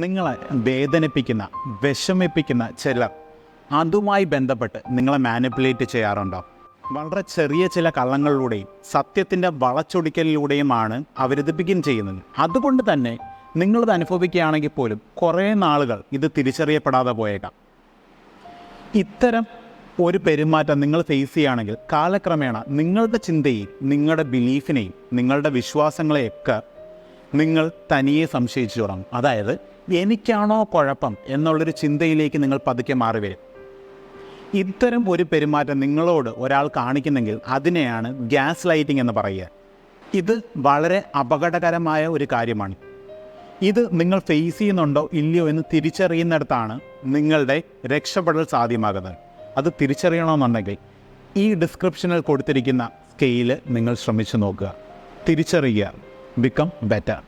നിങ്ങളെ വേദനിപ്പിക്കുന്ന വിഷമിപ്പിക്കുന്ന ചില അതുമായി ബന്ധപ്പെട്ട് നിങ്ങളെ മാനിപ്പുലേറ്റ് ചെയ്യാറുണ്ടോ? വളരെ ചെറിയ ചില കള്ളങ്ങളിലൂടെയും സത്യത്തിന്റെ വളച്ചൊടിക്കലിലൂടെയുമാണ് അവരിത് ബിഗിൻ ചെയ്യുന്നത്. അതുകൊണ്ട് തന്നെ നിങ്ങളിത് അനുഭവിക്കുകയാണെങ്കിൽ പോലും കുറേ നാളുകൾ ഇത് തിരിച്ചറിയപ്പെടാതെ പോയേക്കാം. ഇത്തരം ഒരു പെരുമാറ്റം നിങ്ങൾ ഫേസ് ചെയ്യുകയാണെങ്കിൽ കാലക്രമേണ നിങ്ങളുടെ ചിന്തയെയും നിങ്ങളുടെ ബിലീഫിനെയും നിങ്ങളുടെ വിശ്വാസങ്ങളെയൊക്കെ നിങ്ങൾ തനിയെ സംശയിച്ചു തുടങ്ങും അതായത് എനിക്കാണോ കുഴപ്പം എന്നുള്ളൊരു ചിന്തയിലേക്ക് നിങ്ങൾ പതുക്കെ മാറി വരും ഇത്തരം ഒരു പെരുമാറ്റം നിങ്ങളോട് ഒരാൾ കാണിക്കുന്നെങ്കിൽ അതിനെയാണ് ഗ്യാസ് ലൈറ്റിംഗ് എന്ന് പറയുക. ഇത് വളരെ അപകടകരമായ ഒരു കാര്യമാണ്. ഇത് നിങ്ങൾ ഫേസ് ചെയ്യുന്നുണ്ടോ ഇല്ലയോ എന്ന് തിരിച്ചറിയുന്നിടത്താണ് നിങ്ങളുടെ രക്ഷപ്പെടൽ സാധ്യമാകുന്നത്. അത് തിരിച്ചറിയണമെന്നുണ്ടെങ്കിൽ ഈ ഡിസ്ക്രിപ്ഷനിൽ കൊടുത്തിരിക്കുന്ന സ്കെയിൽ നിങ്ങൾ ശ്രമിച്ചു നോക്കുക. തിരിച്ചറിയുക. become better.